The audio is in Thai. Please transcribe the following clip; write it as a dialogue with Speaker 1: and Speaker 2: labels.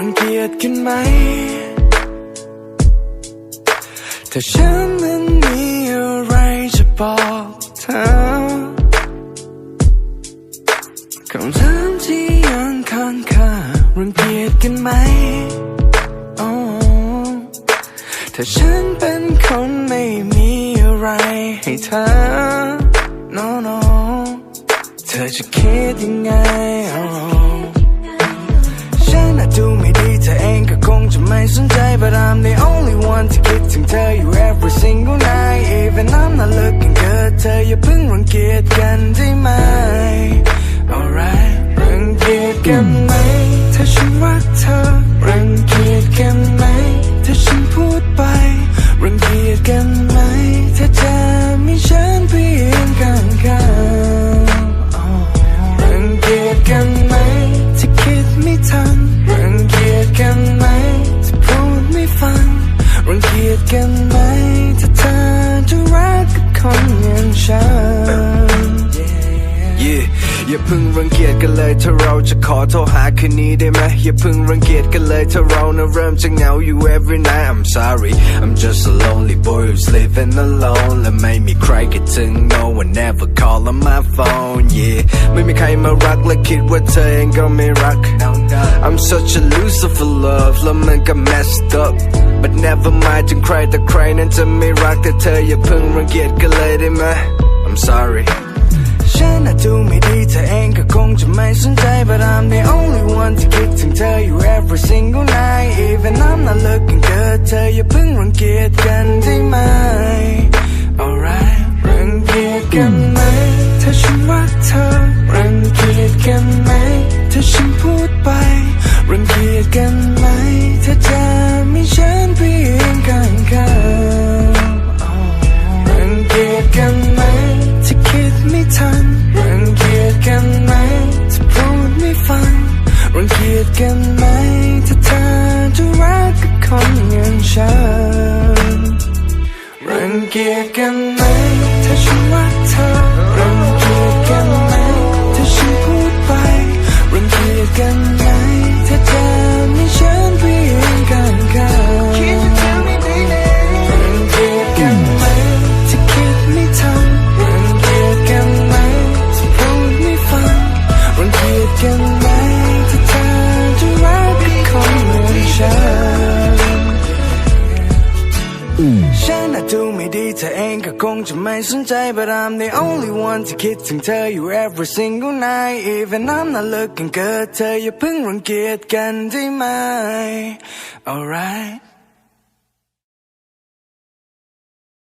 Speaker 1: ดกันไหม ถ้าฉันนั้นมีอะไรจะบอกเธอคำถามที่ยังค้างคารังเกียจกันไหมอถ้าฉันเป็นคนไม่มีอะไรให้เธอ no no เธอจะคิดยังไง จะไม่สนใจ but I'm the only one ที่คิดถึงเธออยู่ every single night even I'm not looking good เธออย่าเพิ่งรังเกียจกันได้ไหม alright รังเกียจกันไหมถ้าฉันรักเธอ อย่าพึ่งรังเกียจกันเล
Speaker 2: ยถ้าเราจะขอโทรหาคืนนี้ได้ไหมอย่าพึ่งรังเกียจกันเลยถ้าเรานะเริ่มจะเหงาอยู่ every night I'm sorry I'm just a lonely boy who's living alone และไม่มีใครคิดถึง no one ever call on my phone yeah ไม่มีใครมารักและคิดว่าเธอเองก็ไม่รัก I'm such a loser for love แล้วมันก็ messed up but never mind ถึงใครแต่ใครนั้นจะไม่รักแต่เธออย่าพึ่งรังเกียจกันเลยได้ไหม I'm sorry
Speaker 1: สนใจ but I'm the only one ที่คิดถึงเธออยู่ every single night even I'm not looking good เธออย่าเพิ่งรังเกียจกันได้ไหม alright รังเกียจกันไหมถ้าฉันรักเธอรังเกียจกันไหมถ้าฉันพูดไปรังเกียจกันไหมถ้าเธอมีฉันเพียงข้าง กันไหมถ้าเธอจะรักกับคนอย่างฉันรังเกียจกันไหม ฉันอาจดูไม่ดีเธอเองก็คงจะไม่สนใจ but I'm the only one ที่คิดถึงเธออยู่ every single night even I'm not looking good เธออย่าเพิ่งรังเกียจกันได้ไหม alright